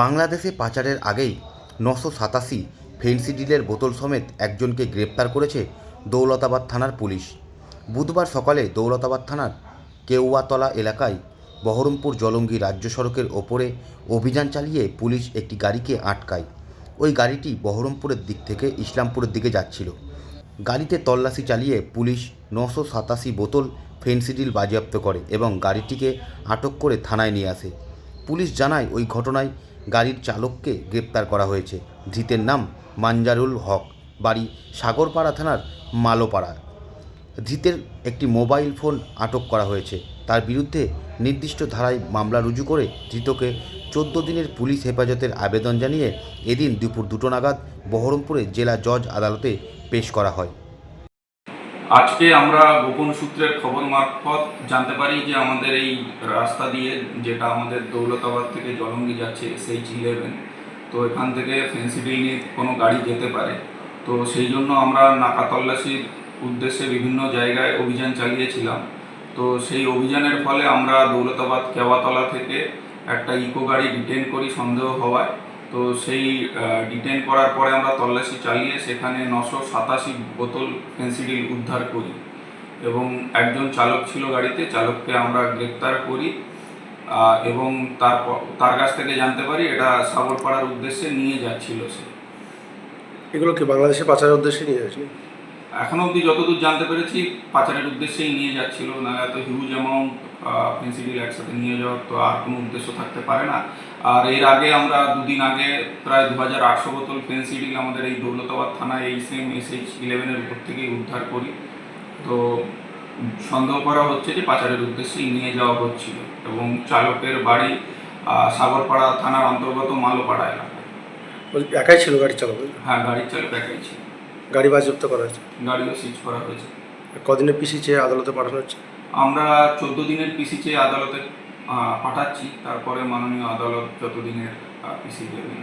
বাংলাদেশে পাচারের আগেই নশো সাতাশি ফেন্সিডিলের বোতল সমেত একজনকে গ্রেপ্তার করেছে দৌলতাবাদ থানার পুলিশ। বুধবার সকালে দৌলতাবাদ থানার কেউয়াতলা এলাকায় বহরমপুর জলঙ্গি রাজ্য সড়কের ওপরে অভিযান চালিয়ে পুলিশ একটি গাড়িকে আটকায়। ওই গাড়িটি বহরমপুরের দিক থেকে ইসলামপুরের দিকে যাচ্ছিল। গাড়িতে তল্লাশি চালিয়ে পুলিশ নশো সাতাশি বোতল ফেন্সিডিল বাজেয়াপ্ত করে এবং গাড়িটিকে আটক করে থানায় নিয়ে আসে। পুলিশ জানায় ওই ঘটনায় গাড়ির চালককে গ্রেপ্তার করা হয়েছে। ধৃতের নাম মানজারুল হক, বাড়ি সাগরপাড়া থানার মালোপাড়া। ধৃতের একটি মোবাইল ফোন আটক করা হয়েছে। তার বিরুদ্ধে নির্দিষ্ট ধারায় মামলা রুজু করে ধৃতকে চোদ্দ দিনের পুলিশ হেফাজতের আবেদন জানিয়ে এদিন দুপুর দুটো নাগাদ বহরমপুরে জেলা জজ আদালতে পেশ করা হয়। আজকে আমরা গোপন সূত্রের খবর মারফত জানতে পারি যে আমাদের এই রাস্তা দিয়ে যেটা আমাদের দৌলতাবাদ থেকে জলঙ্গি যাচ্ছে এসএইচ ইলেভেন তো এখান থেকে ফেন্সিডিল নিয়ে কোনো গাড়ি যেতে পারে। তো সেই জন্য আমরা নাকা তল্লাশির উদ্দেশ্যে বিভিন্ন জায়গায় অভিযান চালিয়েছিলাম। তো সেই অভিযানের ফলে আমরা দৌলতাবাদ কেওয়াতলা থেকে একটা ইকো গাড়ি ডিটেন করি সন্দেহ হওয়ায়। তো সেই ডিটেন করার পরে আমরা তল্লাশি চালিয়ে সেখানে নশো সাতাশি বোতল ফেন্সিডিল উদ্ধার করি। এবং একজন চালক ছিল গাড়িতে, চালককে আমরা গ্রেপ্তার করি এবং তার তার কাছ থেকে জানতে পারি এটা সাগরপাড়ার উদ্দেশ্যে নিয়ে যাচ্ছিল সে। এগুলো কি বাংলাদেশে পাচারের উদ্দেশ্যে নিয়ে যাচ্ছে এখনও অবধি যতদূর জানতে পেরেছি পাচারের উদ্দেশ্যেই নিয়ে যাচ্ছিল। না এত হিউজ অ্যামাউন্ট ফেন্সিডিল একসাথে নিয়ে যাওয়ার তো আর কোনো উদ্দেশ্য থাকতে পারে না। আর এর আগে আমরা দুদিন আগে প্রায় দু হাজার আটশো বোতল ফেন্সিডিল আমাদের এই দৌলতাবাদ থানায় এই সেম এস এইচ ইলেভেনের উপর থেকেই উদ্ধার করি। তো সন্দেহ করা হচ্ছে যে পাচারের উদ্দেশ্যেই নিয়ে যাওয়া হচ্ছিল। এবং চালকের বাড়ি সাগরপাড়া থানার অন্তর্গত মালোপাড়া এলাকায় একাই ছিল গাড়ি চালক? হ্যাঁ গাড়ির চালক একাই ছিল। গাড়ি বাজেয়াপ্ত করা হয়েছে। গাড়িও সিজ করা হয়েছে। কদিনের পিসি চেয়ে আদালতে পাঠানো হচ্ছে? আমরা চোদ্দ দিনের পিসি চেয়ে আদালতে পাঠাচ্ছি। তারপরে মাননীয় আদালত যত দিনের পিসি দেবেন।